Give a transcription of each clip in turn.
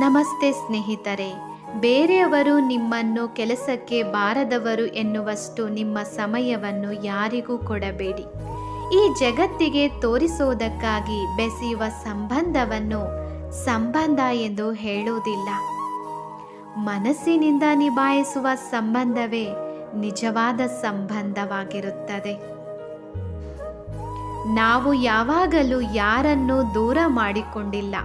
ನಮಸ್ತೆ ಸ್ನೇಹಿತರೆ, ಬೇರೆಯವರು ನಿಮ್ಮನ್ನು ಕೆಲಸಕ್ಕೆ ಬಾರದವರು ಎನ್ನುವಷ್ಟು ನಿಮ್ಮ ಸಮಯವನ್ನು ಯಾರಿಗೂ ಕೊಡಬೇಡಿ. ಈ ಜಗತ್ತಿಗೆ ತೋರಿಸುವುದಕ್ಕಾಗಿ ಬೆಸೆಯುವ ಸಂಬಂಧವನ್ನು ಸಂಬಂಧ ಎಂದು ಹೇಳುವುದಿಲ್ಲ. ಮನಸ್ಸಿನಿಂದ ನಿಭಾಯಿಸುವ ಸಂಬಂಧವೇ ನಿಜವಾದ ಸಂಬಂಧವಾಗಿರುತ್ತದೆ. ನಾವು ಯಾವಾಗಲೂ ಯಾರನ್ನು ದೂರ ಮಾಡಿಕೊಂಡಿಲ್ಲ.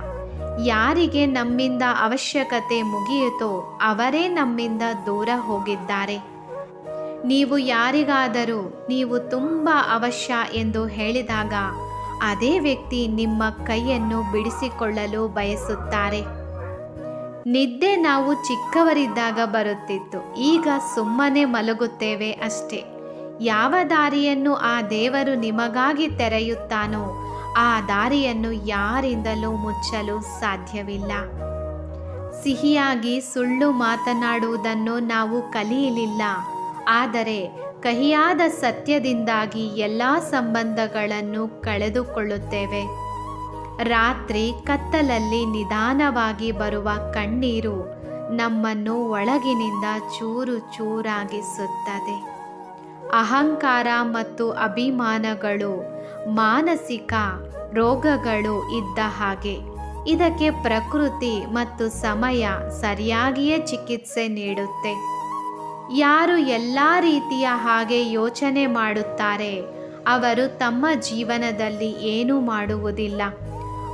ಯಾರಿಗೆ ನಮ್ಮಿಂದ ಅವಶ್ಯಕತೆ ಮುಗಿಯಿತೋ ಅವರೇ ನಮ್ಮಿಂದ ದೂರ ಹೋಗಿದ್ದಾರೆ. ನೀವು ಯಾರಿಗಾದರೂ ನೀವು ತುಂಬ ಅವಶ್ಯ ಎಂದು ಹೇಳಿದಾಗ ಅದೇ ವ್ಯಕ್ತಿ ನಿಮ್ಮ ಕೈಯನ್ನು ಬಿಡಿಸಿಕೊಳ್ಳಲು ಬಯಸುತ್ತಾರೆ. ನಿದ್ದೆ ನಾವು ಚಿಕ್ಕವರಿದ್ದಾಗ ಬರುತ್ತಿತ್ತು. ಈಗ ಸುಮ್ಮನೆ ಮಲಗುತ್ತೇವೆ ಅಷ್ಟೇ. ಯಾವ ದಾರಿಯನ್ನು ಆ ದೇವರು ನಿಮಗಾಗಿ ತೆರೆಯುತ್ತಾನೋ ಆ ದಾರಿಯನ್ನು ಯಾರಿಂದಲೂ ಮುಚ್ಚಲು ಸಾಧ್ಯವಿಲ್ಲ. ಸಿಹಿಯಾಗಿ ಸುಳ್ಳು ಮಾತನಾಡುವುದನ್ನು ನಾವು ಕಲಿಯಲಿಲ್ಲ. ಆದರೆ ಕಹಿಯಾದ ಸತ್ಯದಿಂದಾಗಿ ಎಲ್ಲ ಸಂಬಂಧಗಳನ್ನು ಕಳೆದುಕೊಳ್ಳುತ್ತೇವೆ. ರಾತ್ರಿ ಕತ್ತಲಲ್ಲಿ ನಿಧಾನವಾಗಿ ಬರುವ ಕಣ್ಣೀರು ನಮ್ಮನ್ನು ಒಳಗಿನಿಂದ ಚೂರು ಚೂರಾಗಿಸುತ್ತದೆ. ಅಹಂಕಾರ ಮತ್ತು ಅಭಿಮಾನಗಳು ಮಾನಸಿಕ ರೋಗಗಳು ಇದ್ದ ಹಾಗೆ. ಇದಕ್ಕೆ ಪ್ರಕೃತಿ ಮತ್ತು ಸಮಯ ಸರಿಯಾಗಿಯೇ ಚಿಕಿತ್ಸೆ ನೀಡುತ್ತೆ. ಯಾರು ಎಲ್ಲ ರೀತಿಯ ಹಾಗೆ ಯೋಚನೆ ಮಾಡುತ್ತಾರೆ, ಅವರು ತಮ್ಮ ಜೀವನದಲ್ಲಿ ಏನೂ ಮಾಡುವುದಿಲ್ಲ.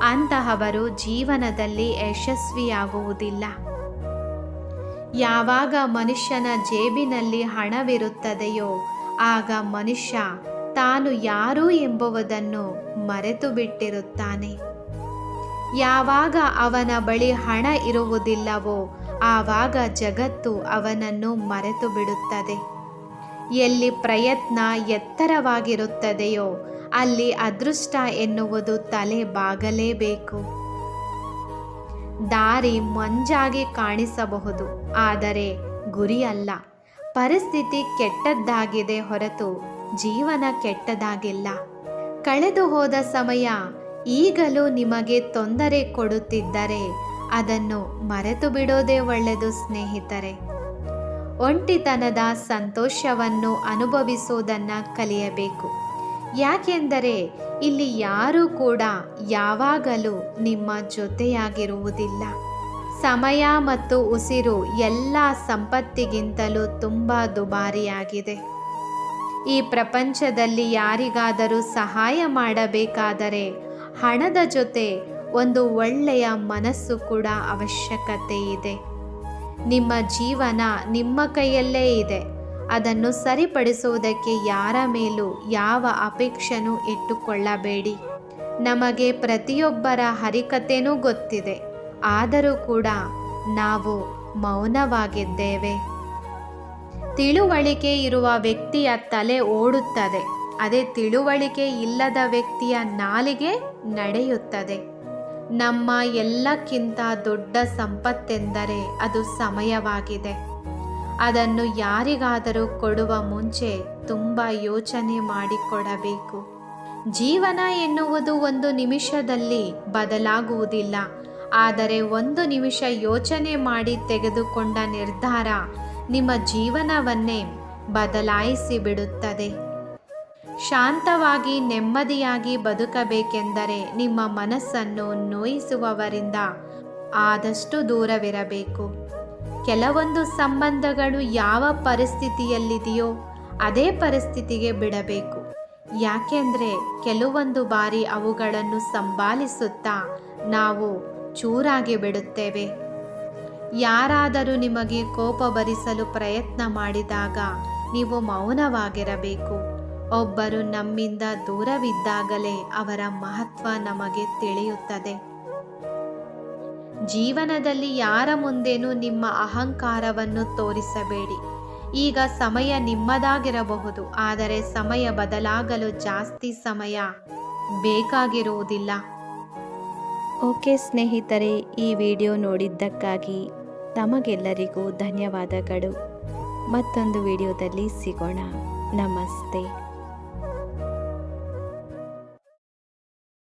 ಅಂತಹವರು ಜೀವನದಲ್ಲಿ ಯಶಸ್ವಿಯಾಗುವುದಿಲ್ಲ. ಯಾವಾಗ ಮನುಷ್ಯನ ಜೇಬಿನಲ್ಲಿ ಹಣವಿರುತ್ತದೆಯೋ, ಆಗ ಮನುಷ್ಯ ತಾನು ಯಾರು ಎಂಬುವುದನ್ನು ಮರೆತು ಬಿಟ್ಟಿರುತ್ತಾನೆ ಯಾವಾಗ ಅವನ ಬಳಿ ಹಣ ಇರುವುದಿಲ್ಲವೋ ಆವಾಗ ಜಗತ್ತು ಅವನನ್ನು ಮರೆತು ಬಿಡುತ್ತದೆ ಎಲ್ಲಿ ಪ್ರಯತ್ನ ಎತ್ತರವಾಗಿರುತ್ತದೆಯೋ ಅಲ್ಲಿ ಅದೃಷ್ಟ ಎನ್ನುವುದು ತಲೆ ಬಾಗಲೇಬೇಕು. ದಾರಿ ಮಂಜಾಗಿ ಕಾಣಿಸಬಹುದು, ಆದರೆ ಗುರಿಯಲ್ಲ. ಪರಿಸ್ಥಿತಿ ಕೆಟ್ಟದ್ದಾಗಿದೆ ಹೊರತು ಜೀವನ ಕೆಟ್ಟದಾಗಿಲ್ಲ. ಕಳೆದು ಹೋದ ಸಮಯ ಈಗಲೂ ನಿಮಗೆ ತೊಂದರೆ ಕೊಡುತ್ತಿದ್ದರೆ ಅದನ್ನು ಮರೆತು ಬಿಡೋದೇ ಒಳ್ಳೆಯದು ಸ್ನೇಹಿತರೆ. ಒಂಟಿತನದ ಸಂತೋಷವನ್ನು ಅನುಭವಿಸುವುದನ್ನು ಕಲಿಯಬೇಕು. ಯಾಕೆಂದರೆ ಇಲ್ಲಿ ಯಾರೂ ಕೂಡ ಯಾವಾಗಲೂ ನಿಮ್ಮ ಜೊತೆಯಾಗಿರುವುದಿಲ್ಲ. ಸಮಯ ಮತ್ತು ಉಸಿರು ಎಲ್ಲ ಸಂಪತ್ತಿಗಿಂತಲೂ ತುಂಬ ದುಬಾರಿಯಾಗಿದೆ. ಈ ಪ್ರಪಂಚದಲ್ಲಿ ಯಾರಿಗಾದರೂ ಸಹಾಯ ಮಾಡಬೇಕಾದರೆ ಹಣದ ಜೊತೆ ಒಂದು ಒಳ್ಳೆಯ ಮನಸ್ಸು ಕೂಡ ಅವಶ್ಯಕತೆ ಇದೆ. ನಿಮ್ಮ ಜೀವನ ನಿಮ್ಮ ಕೈಯಲ್ಲೇ ಇದೆ. ಅದನ್ನು ಸರಿಪಡಿಸುವುದಕ್ಕೆ ಯಾರ ಮೇಲೂ ಯಾವ ಅಪೇಕ್ಷೆನೂ ಇಟ್ಟುಕೊಳ್ಳಬೇಡಿ. ನಮಗೆ ಪ್ರತಿಯೊಬ್ಬರ ಹರಿಕತೆನೂ ಗೊತ್ತಿದೆ. ಆದರೂ ಕೂಡ ನಾವು ಮೌನವಾಗಿದ್ದೇವೆ. ತಿಳುವಳಿಕೆ ಇರುವ ವ್ಯಕ್ತಿಯ ತಲೆ ಓಡುತ್ತದೆ. ಅದೇ ತಿಳುವಳಿಕೆ ಇಲ್ಲದ ವ್ಯಕ್ತಿಯ ನಾಲಿಗೆ ನಡೆಯುತ್ತದೆ. ನಮ್ಮ ಎಲ್ಲಕ್ಕಿಂತ ದೊಡ್ಡ ಸಂಪತ್ತೆಂದರೆ ಅದು ಸಮಯವಾಗಿದೆ. ಅದನ್ನು ಯಾರಿಗಾದರೂ ಕೊಡುವ ಮುಂಚೆ ತುಂಬ ಯೋಚನೆ ಮಾಡಿಕೊಡಬೇಕು. ಜೀವನ ಎನ್ನುವುದು ಒಂದು ನಿಮಿಷದಲ್ಲಿ ಬದಲಾಗುವುದಿಲ್ಲ. ಆದರೆ ಒಂದು ನಿಮಿಷ ಯೋಚನೆ ಮಾಡಿ ತೆಗೆದುಕೊಂಡ ನಿರ್ಧಾರ ನಿಮ್ಮ ಜೀವನವನ್ನೇ ಬದಲಾಯಿಸಿ ಬಿಡುತ್ತದೆ. ಶಾಂತವಾಗಿ ನೆಮ್ಮದಿಯಾಗಿ ಬದುಕಬೇಕೆಂದರೆ ನಿಮ್ಮ ಮನಸ್ಸನ್ನು ನೋಯಿಸುವವರಿಂದ ಆದಷ್ಟು ದೂರವಿರಬೇಕು. ಕೆಲವೊಂದು ಸಂಬಂಧಗಳು ಯಾವ ಪರಿಸ್ಥಿತಿಯಲ್ಲಿದೆಯೋ ಅದೇ ಪರಿಸ್ಥಿತಿಗೆ ಬಿಡಬೇಕು. ಯಾಕೆಂದರೆ ಕೆಲವೊಂದು ಬಾರಿ ಅವುಗಳನ್ನು ಸಂಭಾಲಿಸುತ್ತಾ ನಾವು ಚೂರಾಗಿ ಬಿಡುತ್ತೇವೆ. ಯಾರಾದರೂ ನಿಮಗೆ ಕೋಪ ಭರಿಸಲು ಪ್ರಯತ್ನ ಮಾಡಿದಾಗ ನೀವು ಮೌನವಾಗಿರಬೇಕು. ಒಬ್ಬರು ನಮ್ಮಿಂದ ದೂರವಿದ್ದಾಗಲೇ ಅವರ ಮಹತ್ವ ನಮಗೆ ತಿಳಿಯುತ್ತದೆ. ಜೀವನದಲ್ಲಿ ಯಾರ ಮುಂದೇನೂ ನಿಮ್ಮ ಅಹಂಕಾರವನ್ನು ತೋರಿಸಬೇಡಿ. ಈಗ ಸಮಯ ನಿಮ್ಮದಾಗಿರಬಹುದು, ಆದರೆ ಸಮಯ ಬದಲಾಗಲು ಜಾಸ್ತಿ ಸಮಯ ಬೇಕಾಗಿರುವುದಿಲ್ಲ. ಓಕೆ ಸ್ನೇಹಿತರೆ, ಈ ವಿಡಿಯೋ ನೋಡಿದ್ದಕ್ಕಾಗಿ ತಮಗೆಲ್ಲರಿಗೂ ಧನ್ಯವಾದಗಳು. ಮತ್ತೊಂದು ವಿಡಿಯೋದಲ್ಲಿ ಸಿಗೋಣ. ನಮಸ್ತೆ.